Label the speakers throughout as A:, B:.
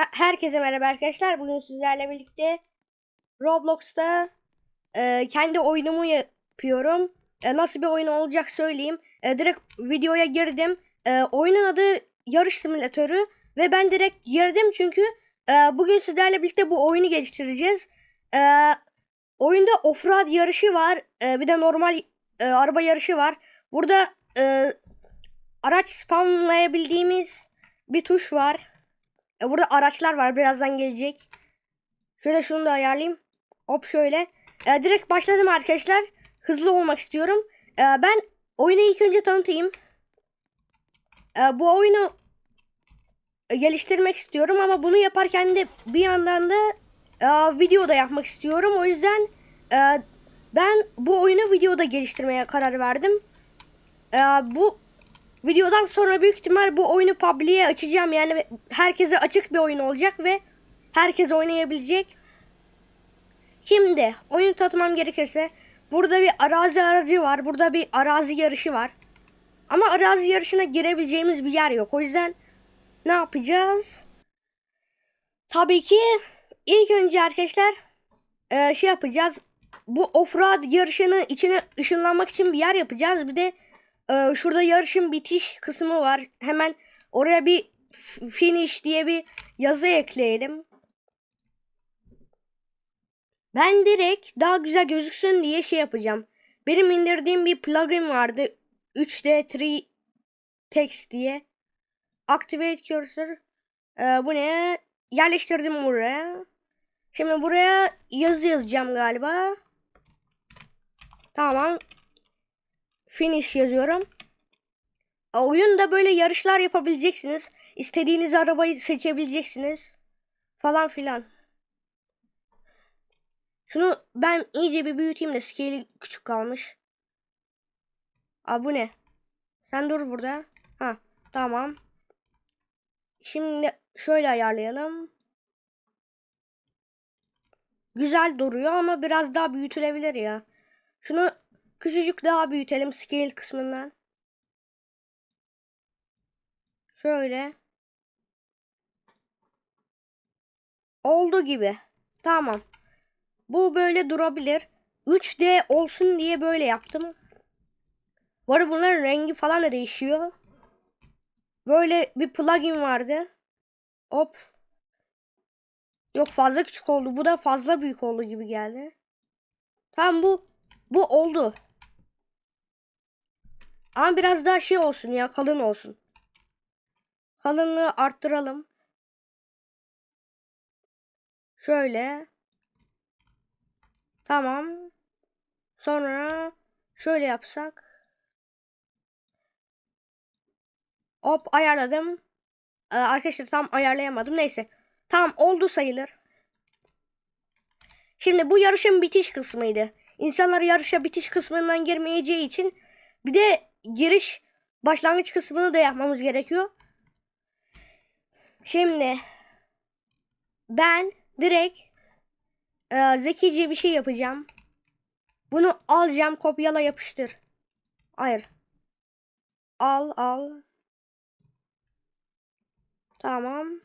A: Herkese merhaba arkadaşlar. Bugün sizlerle birlikte Roblox'ta e, kendi oyunumu yapıyorum. E, nasıl bir oyun olacak söyleyeyim. E, direkt videoya girdim. E, oyunun adı Yarış Simülatörü ve ben direkt girdim çünkü e, bugün sizlerle birlikte bu oyunu geliştireceğiz. E, oyunda offroad yarışı var. E, bir de normal e, araba yarışı var. Burada e, araç spawnlayabildiğimiz bir tuş var. E, burada araçlar var. Birazdan gelecek. Şöyle şunu da ayarlayayım. Hop şöyle. E, direkt başladım arkadaşlar. Hızlı olmak istiyorum. E, ben oyunu ilk önce tanıtayım. E, bu oyunu geliştirmek istiyorum ama bunu yaparken de bir yandan da e, video da yapmak istiyorum. O yüzden e, ben bu oyunu videoda geliştirmeye karar verdim. E, bu videodan sonra büyük ihtimal bu oyunu public'e açacağım. Yani herkese açık bir oyun olacak ve herkes oynayabilecek. Şimdi oyunu tanıtmam gerekirse burada bir arazi aracı var. Burada bir arazi yarışı var. Ama arazi yarışına girebileceğimiz bir yer yok. O yüzden ne yapacağız? Tabii ki ilk önce arkadaşlar e, şey yapacağız. Bu offroad yarışının içine ışınlanmak için bir yer yapacağız. Bir de ee, şurada yarışın bitiş kısmı var. Hemen oraya bir finish diye bir yazı ekleyelim. Ben direkt daha güzel gözüksün diye şey yapacağım. Benim indirdiğim bir plugin vardı. 3D 3 Text diye. Activate cursor. Ee, bu ne? Yerleştirdim buraya. Şimdi buraya yazı yazacağım galiba. Tamam. Finish yazıyorum. Oyunda böyle yarışlar yapabileceksiniz. İstediğiniz arabayı seçebileceksiniz. Falan filan. Şunu ben iyice bir büyüteyim de scale'i küçük kalmış. Aa bu ne? Sen dur burada. Ha tamam. Şimdi şöyle ayarlayalım. Güzel duruyor ama biraz daha büyütülebilir ya. Şunu Küçücük daha büyütelim scale kısmından. Şöyle. Oldu gibi. Tamam. Bu böyle durabilir. 3D olsun diye böyle yaptım. Arada bunların rengi falan da değişiyor. Böyle bir plugin vardı. Hop. Yok fazla küçük oldu. Bu da fazla büyük oldu gibi geldi. Tamam bu bu oldu. Ama biraz daha şey olsun ya kalın olsun. Kalınlığı arttıralım. Şöyle. Tamam. Sonra şöyle yapsak. Hop ayarladım. Ee, arkadaşlar tam ayarlayamadım. Neyse. Tamam oldu sayılır. Şimdi bu yarışın bitiş kısmıydı. İnsanlar yarışa bitiş kısmından girmeyeceği için bir de giriş başlangıç kısmını da yapmamız gerekiyor. Şimdi ben direkt e, zekice bir şey yapacağım. Bunu alacağım, kopyala yapıştır. Hayır. Al, al. Tamam.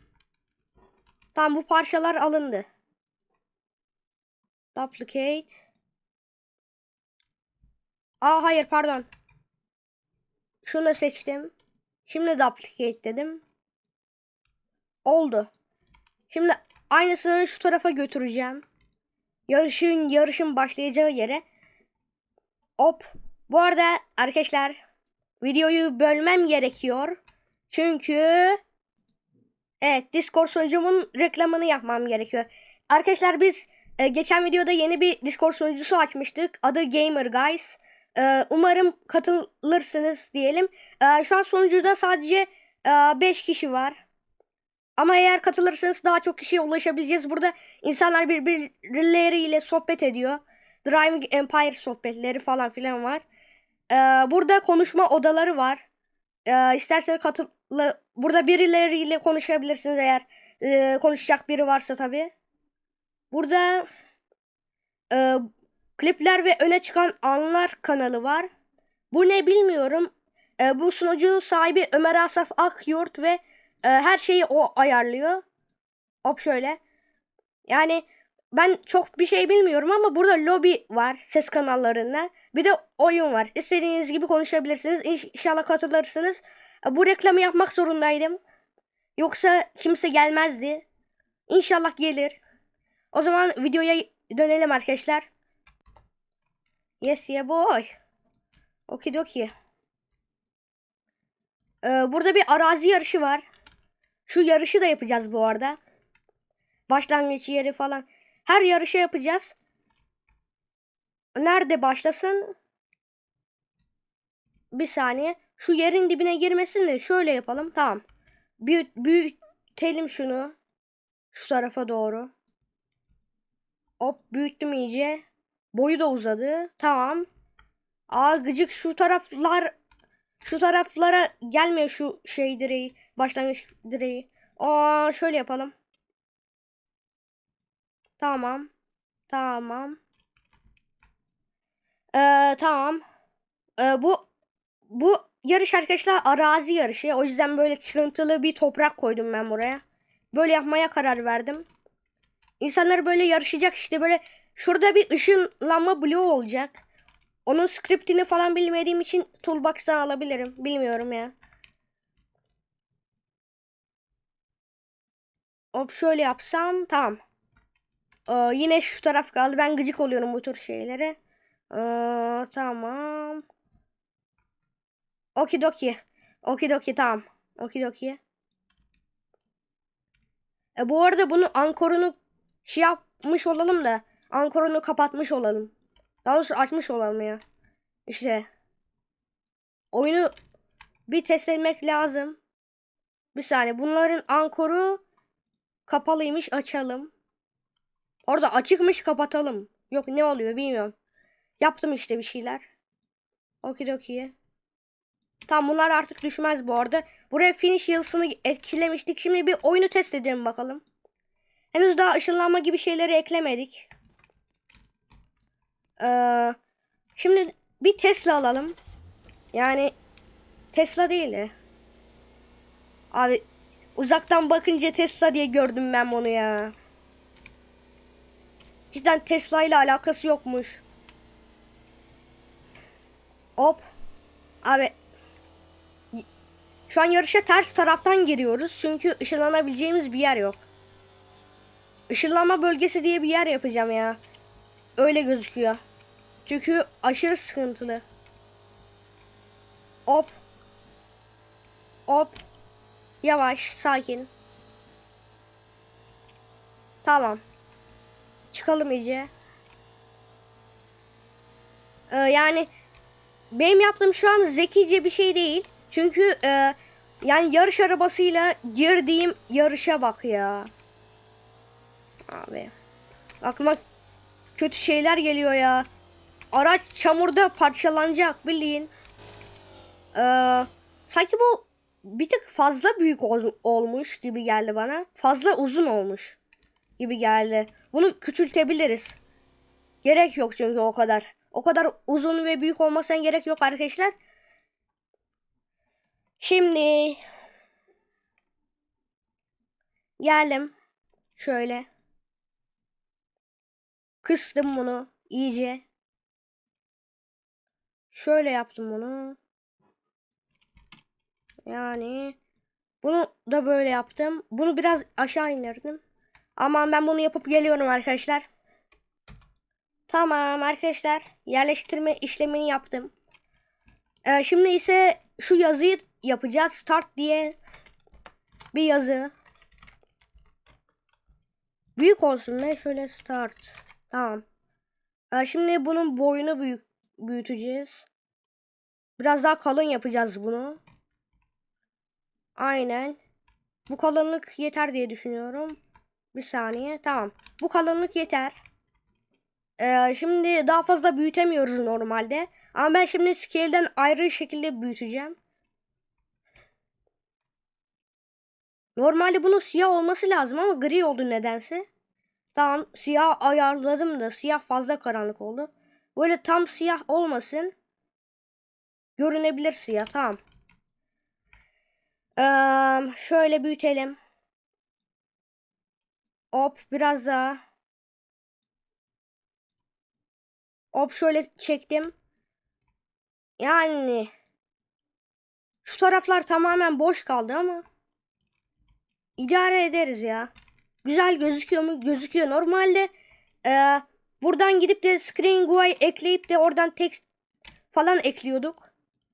A: Tamam bu parçalar alındı. Duplicate. Aa hayır pardon. Şunu seçtim. Şimdi duplicate dedim. Oldu. Şimdi aynısını şu tarafa götüreceğim. Yarışın yarışın başlayacağı yere. Hop. Bu arada arkadaşlar videoyu bölmem gerekiyor. Çünkü evet Discord sunucumun reklamını yapmam gerekiyor. Arkadaşlar biz e, geçen videoda yeni bir Discord sunucusu açmıştık. Adı Gamer Guys. Ee, umarım katılırsınız diyelim. Ee, şu an sonucuda sadece 5 kişi var. Ama eğer katılırsanız daha çok kişiye ulaşabileceğiz. Burada insanlar birbirleriyle sohbet ediyor. Driving Empire sohbetleri falan filan var. Ee, burada konuşma odaları var. Ee, isterseniz katıl burada birileriyle konuşabilirsiniz eğer e, konuşacak biri varsa tabi. Burada e, Klipler ve öne çıkan anlar kanalı var. Bu ne bilmiyorum. E, bu sunucunun sahibi Ömer Asaf Akyurt ve e, her şeyi o ayarlıyor. Hop şöyle. Yani ben çok bir şey bilmiyorum ama burada lobi var ses kanallarında. Bir de oyun var. İstediğiniz gibi konuşabilirsiniz. İnş- İnşallah katılırsınız. E, Bu reklamı yapmak zorundaydım. Yoksa kimse gelmezdi. İnşallah gelir. O zaman videoya dönelim arkadaşlar. Yes yeah boy. Okidoki. Ee, burada bir arazi yarışı var. Şu yarışı da yapacağız bu arada. Başlangıç yeri falan. Her yarışı yapacağız. Nerede başlasın? Bir saniye. Şu yerin dibine girmesin de şöyle yapalım. Tamam. Büyüt, büyütelim şunu. Şu tarafa doğru. Hop büyüttüm iyice. Boyu da uzadı. Tamam. Aa gıcık şu taraflar şu taraflara gelmiyor şu şey direği. Başlangıç direği. Aa şöyle yapalım. Tamam. Tamam. Ee, tamam. Ee, bu bu yarış arkadaşlar arazi yarışı. O yüzden böyle çıkıntılı bir toprak koydum ben buraya. Böyle yapmaya karar verdim. İnsanlar böyle yarışacak işte böyle şurada bir ışınlanma bloğu olacak. Onun skriptini falan bilmediğim için Toolbox'tan alabilirim. Bilmiyorum ya. Hop şöyle yapsam tamam. Ee, yine şu taraf kaldı. Ben gıcık oluyorum bu tür şeylere. Ee, tamam. Okidoki. Okidoki tamam. Okidoki. E, bu arada bunu ankorunu şey yapmış olalım da ankorunu kapatmış olalım. Daha doğrusu açmış olalım ya. İşte oyunu bir test etmek lazım. Bir saniye bunların ankoru kapalıymış açalım. Orada açıkmış kapatalım. Yok ne oluyor bilmiyorum. Yaptım işte bir şeyler. Okidoki. Tamam bunlar artık düşmez bu arada. Buraya finish yıldızını etkilemiştik. Şimdi bir oyunu test edelim bakalım. Henüz daha ışınlanma gibi şeyleri eklemedik. Ee, şimdi bir Tesla alalım. Yani Tesla değil de. Abi uzaktan bakınca Tesla diye gördüm ben bunu ya. Cidden Tesla ile alakası yokmuş. Hop. Abi şu an yarışa ters taraftan giriyoruz. Çünkü ışınlanabileceğimiz bir yer yok. Işınlanma bölgesi diye bir yer yapacağım ya. Öyle gözüküyor. Çünkü aşırı sıkıntılı. Hop. Hop. Yavaş, sakin. Tamam. Çıkalım iyice. Ee, yani benim yaptığım şu an zekice bir şey değil. Çünkü e, yani yarış arabasıyla girdiğim yarışa bak ya. Abi. Aklıma kötü şeyler geliyor ya. Araç çamurda parçalanacak bildiğin. Ee, sanki bu bir tık fazla büyük ol- olmuş gibi geldi bana. Fazla uzun olmuş gibi geldi. Bunu küçültebiliriz. Gerek yok çünkü o kadar. O kadar uzun ve büyük olmasına gerek yok arkadaşlar. Şimdi geldim. Şöyle. Kıstım bunu iyice. Şöyle yaptım bunu. Yani bunu da böyle yaptım. Bunu biraz aşağı indirdim. Ama ben bunu yapıp geliyorum arkadaşlar. Tamam arkadaşlar. Yerleştirme işlemini yaptım. Ee, şimdi ise şu yazıyı yapacağız. Start diye bir yazı. Büyük olsun ne? Şöyle start. Tamam. Ee, şimdi bunun boyunu büyük büyüteceğiz. Biraz daha kalın yapacağız bunu. Aynen. Bu kalınlık yeter diye düşünüyorum. Bir saniye. Tamam. Bu kalınlık yeter. Ee, şimdi daha fazla büyütemiyoruz normalde. Ama ben şimdi scale'den ayrı şekilde büyüteceğim. Normalde bunun siyah olması lazım ama gri oldu nedense. Tamam siyah ayarladım da siyah fazla karanlık oldu. Böyle tam siyah olmasın. Görünebilir siyah tamam. Ee, şöyle büyütelim. Hop biraz daha. Hop şöyle çektim. Yani şu taraflar tamamen boş kaldı ama idare ederiz ya. Güzel gözüküyor mu? Gözüküyor. Normalde e, buradan gidip de Screen GUI ekleyip de oradan text falan ekliyorduk.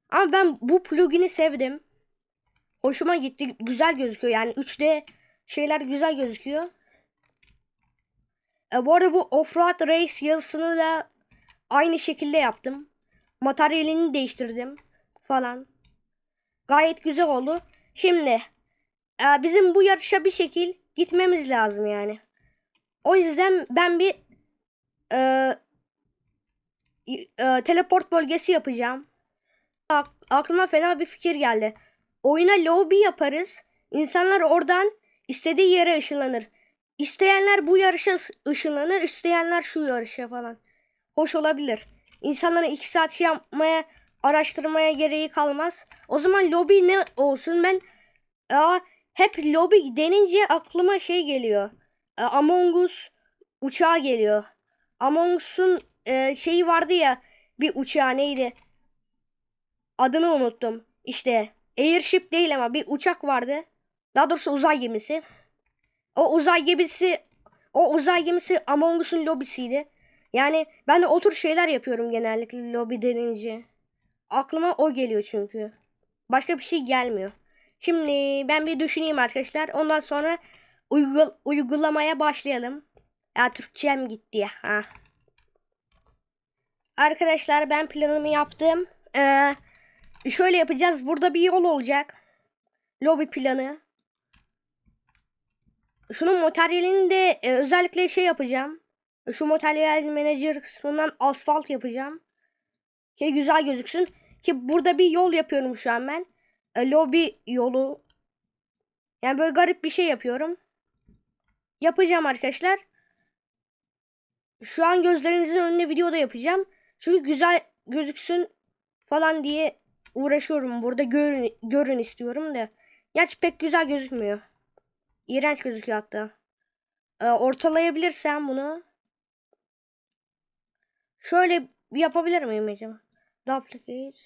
A: Ama ben bu plugin'i sevdim. Hoşuma gitti. Güzel gözüküyor. Yani 3D şeyler güzel gözüküyor. E, bu arada bu Offroad Race yazısını da aynı şekilde yaptım. Materyalini değiştirdim falan. Gayet güzel oldu. Şimdi e, bizim bu yarışa bir şekil gitmemiz lazım yani. O yüzden ben bir e, e, teleport bölgesi yapacağım. Ak- aklıma fena bir fikir geldi. Oyuna lobby yaparız. İnsanlar oradan istediği yere ışınlanır. İsteyenler bu yarışa ışınlanır, isteyenler şu yarışa falan. Hoş olabilir. İnsanların iki saat şey yapmaya, araştırmaya gereği kalmaz. O zaman lobi ne olsun ben aa, hep lobi denince aklıma şey geliyor. Among Us uçağı geliyor. Among Us'un e, şeyi vardı ya bir uçağı neydi? Adını unuttum. İşte Airship değil ama bir uçak vardı. Daha doğrusu uzay gemisi. O uzay gemisi o uzay gemisi Among Us'un lobisiydi. Yani ben de o tür şeyler yapıyorum genellikle lobi denince. Aklıma o geliyor çünkü. Başka bir şey gelmiyor. Şimdi ben bir düşüneyim arkadaşlar. Ondan sonra uygul- uygulamaya başlayalım. Ya Türkçem gitti. Ha. Arkadaşlar ben planımı yaptım. Ee, şöyle yapacağız. Burada bir yol olacak. Lobi planı. Şunun materyalini de e, özellikle şey yapacağım. Şu materyal manager kısmından asfalt yapacağım. Ki güzel gözüksün. Ki burada bir yol yapıyorum şu an ben. E, lobi yolu. Yani böyle garip bir şey yapıyorum. Yapacağım arkadaşlar. Şu an gözlerinizin önünde videoda yapacağım. Çünkü güzel gözüksün falan diye uğraşıyorum. Burada görün, görün istiyorum da. Gerçi pek güzel gözükmüyor. İğrenç gözüküyor hatta. Ee, ortalayabilirsem bunu. Şöyle yapabilir miyim acaba? Duplicate.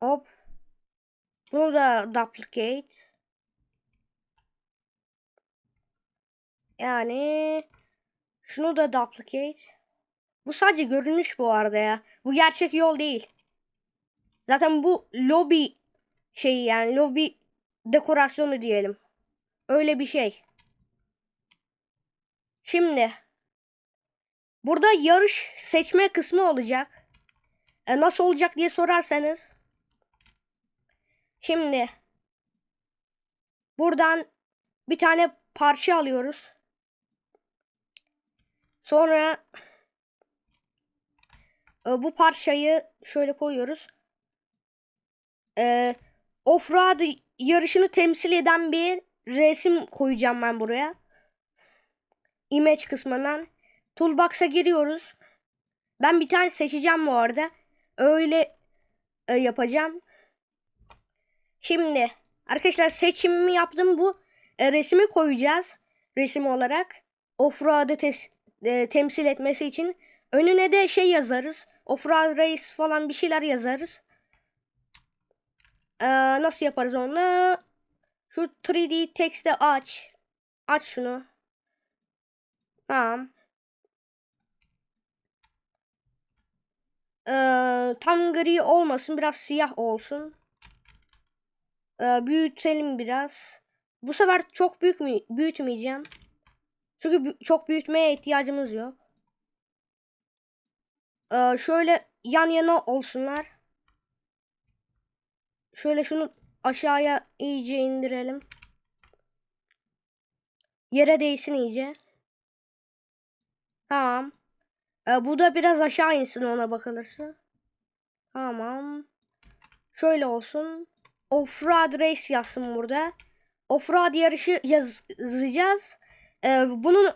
A: Hop. Bunu da duplicate. Yani şunu da duplicate. Bu sadece görünüş bu arada ya. Bu gerçek yol değil. Zaten bu lobby şeyi yani lobby dekorasyonu diyelim. Öyle bir şey. Şimdi burada yarış seçme kısmı olacak. E, nasıl olacak diye sorarsanız. Şimdi buradan bir tane parça alıyoruz. Sonra e, bu parçayı şöyle koyuyoruz. E, Offroad yarışını temsil eden bir resim koyacağım ben buraya. Image kısmından. Toolbox'a giriyoruz. Ben bir tane seçeceğim bu arada. Öyle e, yapacağım. Şimdi arkadaşlar seçimimi yaptım bu e, resmi koyacağız. Resim olarak. Offroad'ı e, temsil etmesi için. Önüne de şey yazarız. Offroad Race falan bir şeyler yazarız. Ee, nasıl yaparız onu? Şu 3D text'i aç. Aç şunu. Tamam. Ee, tam gri olmasın. Biraz siyah olsun. Ee, büyütelim biraz. Bu sefer çok büyük mü büyütmeyeceğim. Çünkü çok büyütmeye ihtiyacımız yok. Ee, şöyle yan yana olsunlar. Şöyle şunu aşağıya iyice indirelim. Yere değsin iyice. Tamam. Ee, bu da biraz aşağı insin ona bakılırsa. Tamam. Şöyle olsun. Offroad race yazsın burada. Offroad yarışı yazacağız. Ee, bunun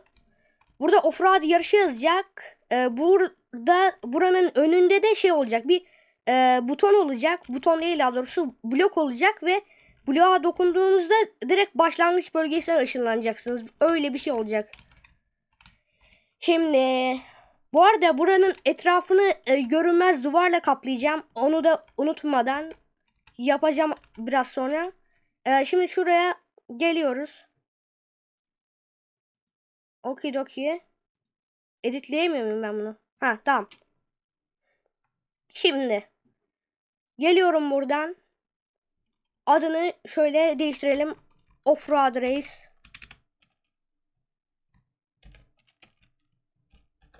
A: burada offroad yarışı yazacak. Ee, burada buranın önünde de şey olacak. Bir e, buton olacak. Buton değil daha doğrusu blok olacak ve bloğa dokunduğunuzda direkt başlangıç bölgesine ışınlanacaksınız. Öyle bir şey olacak. Şimdi bu arada buranın etrafını e, görünmez duvarla kaplayacağım. Onu da unutmadan yapacağım biraz sonra. E, şimdi şuraya geliyoruz. Okidoki. Editleyemiyor muyum ben bunu? Ha tamam. Şimdi geliyorum buradan. Adını şöyle değiştirelim. Offroad Race.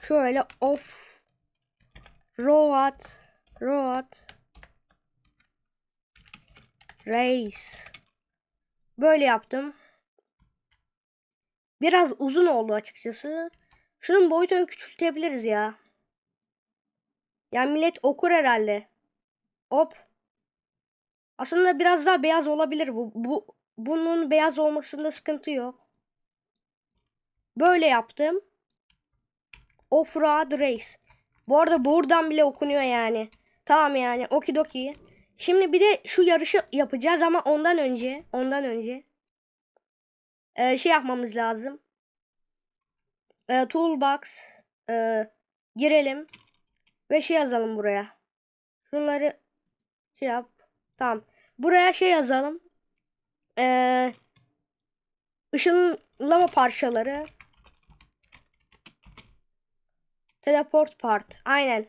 A: Şöyle off road road race. Böyle yaptım. Biraz uzun oldu açıkçası. Şunun boyutunu küçültebiliriz ya. Yani millet okur herhalde. Hop. Aslında biraz daha beyaz olabilir bu. bu bunun beyaz olmasında sıkıntı yok. Böyle yaptım. Offroad Race. Bu arada buradan bile okunuyor yani. Tamam yani okidoki. Şimdi bir de şu yarışı yapacağız ama ondan önce ondan önce e, şey yapmamız lazım. E, toolbox e, girelim ve şey yazalım buraya. Şunları şey yap. Tamam. Buraya şey yazalım. E, ışınlama parçaları. Teleport part. Aynen.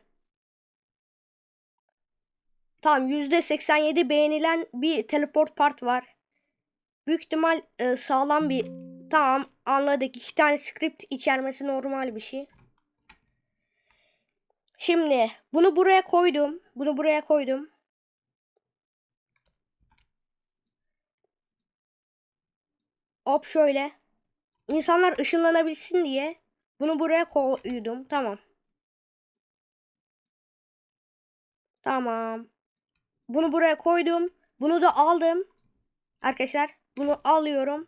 A: Tamam %87 beğenilen bir teleport part var. Büyük ihtimal e, sağlam bir tamam anladık. İki tane script içermesi normal bir şey. Şimdi bunu buraya koydum. Bunu buraya koydum. Hop şöyle. İnsanlar ışınlanabilsin diye bunu buraya koydum. Tamam. Tamam. Bunu buraya koydum. Bunu da aldım. Arkadaşlar bunu alıyorum.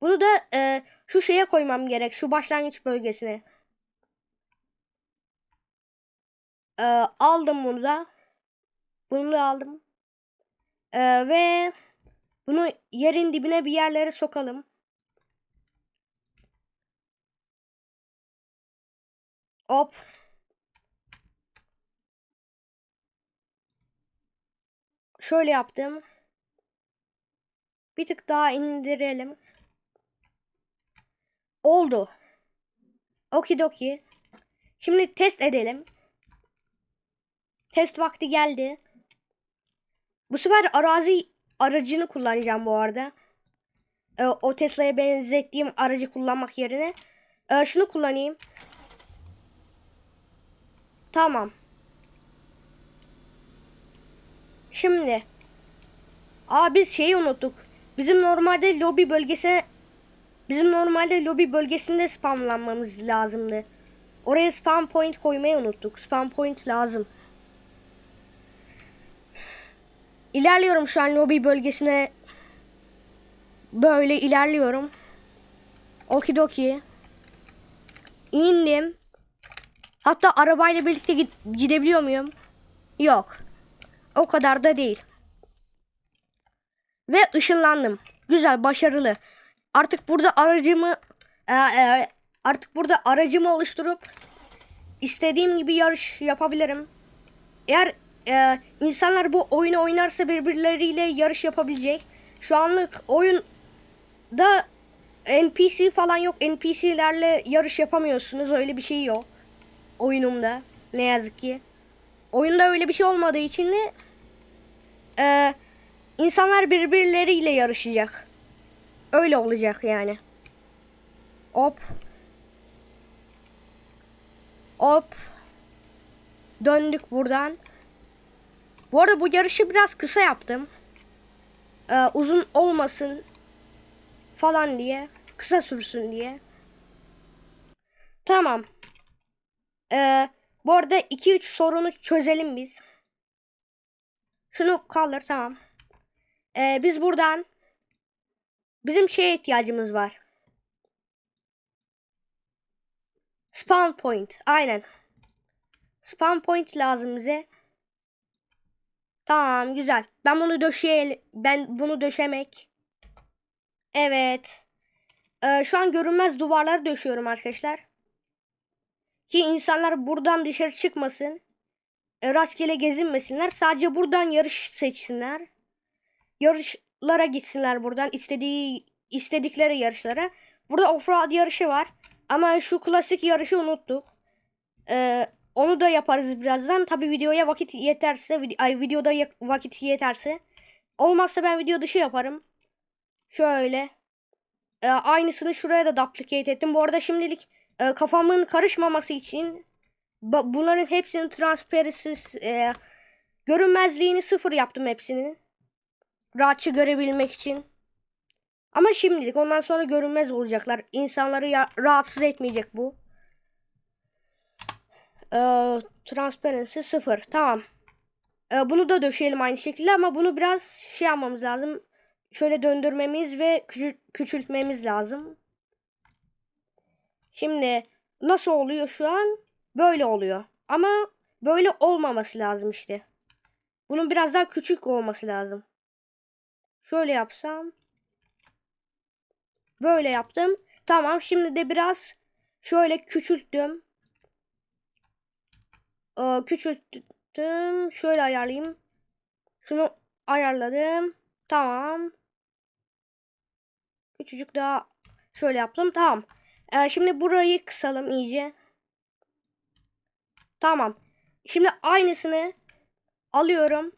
A: Bunu da e, şu şeye koymam gerek. Şu başlangıç bölgesine. E, aldım bunu da. Bunu da aldım. E, ve bunu yerin dibine bir yerlere sokalım. Hop. Şöyle yaptım. Bir tık daha indirelim. Oldu. Okidoki. Şimdi test edelim. Test vakti geldi. Bu sefer arazi aracını kullanacağım bu arada. Ee, o Tesla'ya benzettiğim aracı kullanmak yerine. Ee, şunu kullanayım. Tamam. Şimdi. Aa biz şeyi unuttuk. Bizim normalde lobi bölgesi bizim normalde lobi bölgesinde spamlanmamız lazımdı. Oraya spam point koymayı unuttuk. Spam point lazım. İlerliyorum şu an lobi bölgesine. Böyle ilerliyorum. Okidoki. İndim. Hatta arabayla birlikte gidebiliyor muyum? Yok. O kadar da değil. Ve ışınlandım. Güzel, başarılı. Artık burada aracımı e, e, artık burada aracımı oluşturup istediğim gibi yarış yapabilirim. Eğer e, insanlar bu oyunu oynarsa birbirleriyle yarış yapabilecek. Şu anlık oyunda NPC falan yok. NPC'lerle yarış yapamıyorsunuz. Öyle bir şey yok. Oyunumda. Ne yazık ki. Oyunda öyle bir şey olmadığı için de e, insanlar birbirleriyle yarışacak. Öyle olacak yani. Hop. Hop. Döndük buradan. Bu arada bu yarışı biraz kısa yaptım. Ee, uzun olmasın falan diye. Kısa sürsün diye. Tamam. Ee, bu arada 2-3 sorunu çözelim biz. Şunu kaldır tamam. Ee, biz buradan bizim şeye ihtiyacımız var. Spawn point. Aynen. Spawn point lazım bize. Tamam güzel. Ben bunu döşeyel ben bunu döşemek. Evet. Ee, şu an görünmez duvarları döşüyorum arkadaşlar. Ki insanlar buradan dışarı çıkmasın. E, rastgele gezinmesinler. Sadece buradan yarış seçsinler. Yarışlara gitsinler buradan. istediği istedikleri yarışlara. Burada offroad yarışı var. Ama şu klasik yarışı unuttuk. Ee, onu da yaparız birazdan. Tabi videoya vakit yeterse, vid- ay videoda vakit yeterse. Olmazsa ben video dışı yaparım. Şöyle. Ee, aynısını şuraya da duplicate ettim. Bu arada şimdilik e, kafamın karışmaması için bunların hepsinin transparency e, görünmezliğini sıfır yaptım hepsini. Rahatça görebilmek için. Ama şimdilik ondan sonra görünmez olacaklar. İnsanları ya- rahatsız etmeyecek bu. Ee, transparency sıfır. Tamam. Ee, bunu da döşeyelim aynı şekilde ama bunu biraz şey yapmamız lazım. Şöyle döndürmemiz ve küçü- küçültmemiz lazım. Şimdi nasıl oluyor şu an? Böyle oluyor. Ama böyle olmaması lazım işte. Bunun biraz daha küçük olması lazım. Şöyle yapsam. Böyle yaptım. Tamam şimdi de biraz şöyle küçülttüm. Ee, küçülttüm. Şöyle ayarlayayım. Şunu ayarladım. Tamam. Küçücük daha şöyle yaptım. Tamam. Ee, şimdi burayı kısalım iyice. Tamam. Şimdi aynısını alıyorum.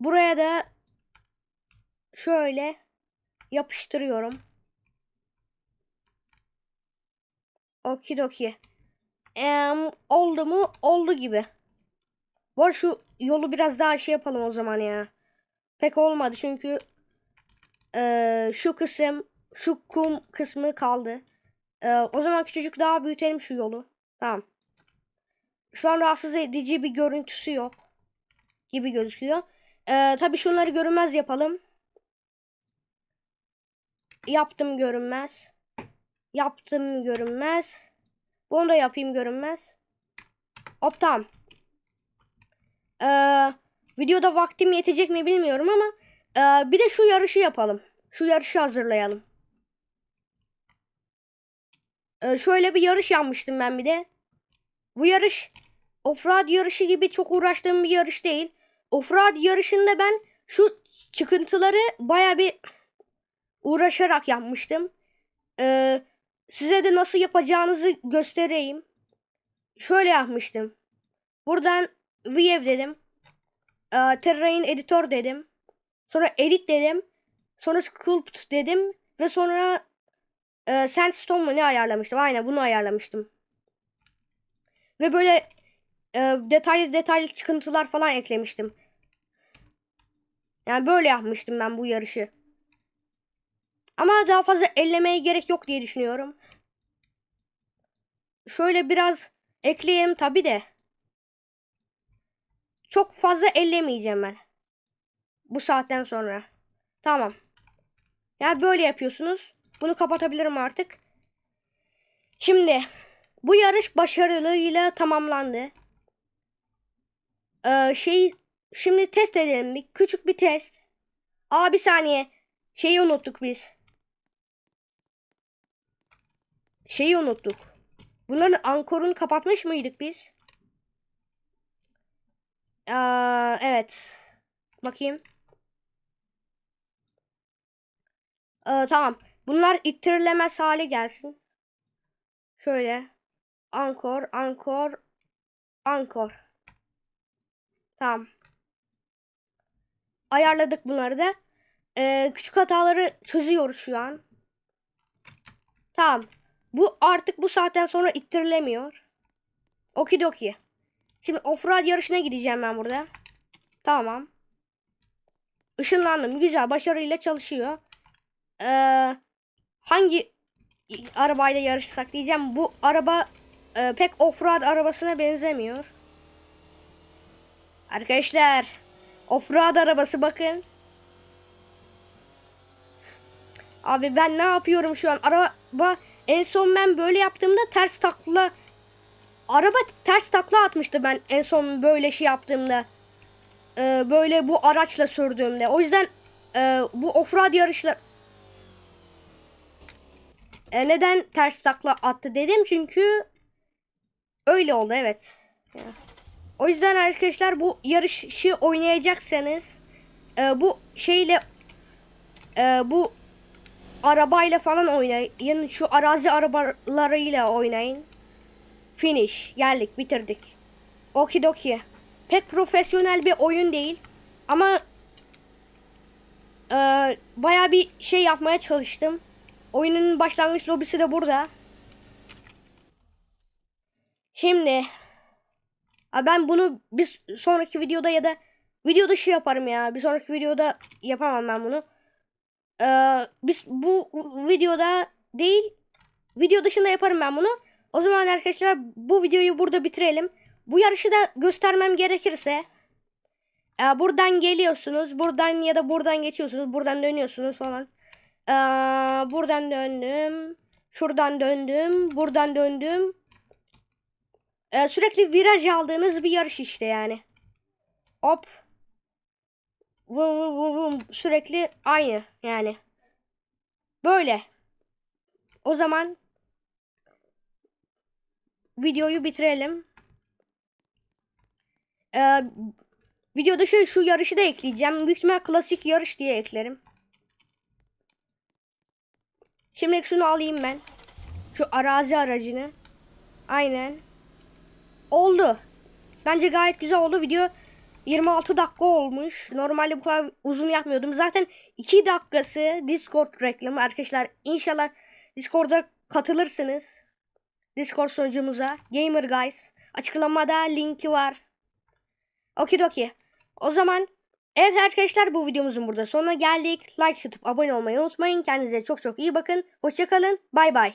A: Buraya da şöyle yapıştırıyorum. Okidoki. Em, oldu mu? Oldu gibi. Bu şu yolu biraz daha şey yapalım o zaman ya. Pek olmadı çünkü eee, şu kısım, şu kum kısmı kaldı. Eee, o zaman küçücük daha büyütelim şu yolu. Tamam. Şu an rahatsız edici bir görüntüsü yok. Gibi gözüküyor. Eee tabii şunları görünmez yapalım. Yaptım görünmez. Yaptım görünmez. Bunu da yapayım görünmez. Hop tamam. Ee, videoda vaktim yetecek mi bilmiyorum ama ee, bir de şu yarışı yapalım. Şu yarışı hazırlayalım. Ee, şöyle bir yarış yapmıştım ben bir de. Bu yarış offroad yarışı gibi çok uğraştığım bir yarış değil. Offroad yarışında ben şu çıkıntıları baya bir uğraşarak yapmıştım. Ee, size de nasıl yapacağınızı göstereyim. Şöyle yapmıştım. Buradan View dedim. Ee, Terrain Editor dedim. Sonra Edit dedim. Sonra Sculpt dedim. Ve sonra e, Sandstone mu ne ayarlamıştım. Aynen bunu ayarlamıştım. Ve böyle e, detaylı detaylı çıkıntılar falan eklemiştim. Yani böyle yapmıştım ben bu yarışı. Ama daha fazla ellemeye gerek yok diye düşünüyorum. Şöyle biraz ekleyeyim tabi de. Çok fazla ellemeyeceğim ben. Bu saatten sonra. Tamam. Yani böyle yapıyorsunuz. Bunu kapatabilirim artık. Şimdi bu yarış başarılıyla tamamlandı. Ee, şey şimdi test edelim bir küçük bir test. Aa bir saniye. Şeyi unuttuk biz. Şeyi unuttuk. Bunların ankorunu kapatmış mıydık biz? Aa, evet. Bakayım. Aa, tamam. Bunlar ittirilemez hale gelsin. Şöyle. Ankor, ankor, ankor. Tamam. Ayarladık bunları da. Ee, küçük hataları çözüyoruz şu an. Tamam. Bu artık bu saatten sonra ittirilemiyor. Okidoki. Şimdi offroad yarışına gideceğim ben burada. Tamam. Işınlandım. Güzel. Başarıyla çalışıyor. Ee, hangi arabayla yarışsak diyeceğim. Bu araba e, pek offroad arabasına benzemiyor. Arkadaşlar. Offroad arabası bakın. Abi ben ne yapıyorum şu an? Araba en son ben böyle yaptığımda ters takla araba ters takla atmıştı ben en son böyle şey yaptığımda. e, böyle bu araçla sürdüğümde. O yüzden e, bu offroad yarışlar E, neden ters takla attı dedim çünkü öyle oldu evet. O yüzden arkadaşlar bu yarışı oynayacaksanız e, bu şeyle e, bu arabayla falan oynayın. Şu arazi arabalarıyla oynayın. Finish. Geldik, bitirdik. Okidoki. Pek profesyonel bir oyun değil. Ama e, baya bir şey yapmaya çalıştım. Oyunun başlangıç lobisi de burada. Şimdi ben bunu bir sonraki videoda ya da video dışı yaparım ya. Bir sonraki videoda yapamam ben bunu. Ee, biz bu videoda değil video dışında yaparım ben bunu. O zaman arkadaşlar bu videoyu burada bitirelim. Bu yarışı da göstermem gerekirse e, buradan geliyorsunuz. Buradan ya da buradan geçiyorsunuz. Buradan dönüyorsunuz falan. Ee, buradan döndüm. Şuradan döndüm. Buradan döndüm. Ee, sürekli viraj aldığınız bir yarış işte yani. Hop. Vum vum vum vum. Sürekli aynı yani. Böyle. O zaman videoyu bitirelim. Ee, videoda şu, şu yarışı da ekleyeceğim. Büyük ihtimal klasik yarış diye eklerim. Şimdi şunu alayım ben. Şu arazi aracını. Aynen. Oldu. Bence gayet güzel oldu. Video 26 dakika olmuş. Normalde bu kadar uzun yapmıyordum. Zaten 2 dakikası Discord reklamı. Arkadaşlar inşallah Discord'a katılırsınız. Discord sunucumuza. Gamer Guys. Açıklamada linki var. Okidoki. O zaman evet arkadaşlar bu videomuzun burada sonuna geldik. Like atıp abone olmayı unutmayın. Kendinize çok çok iyi bakın. Hoşçakalın. Bay bay.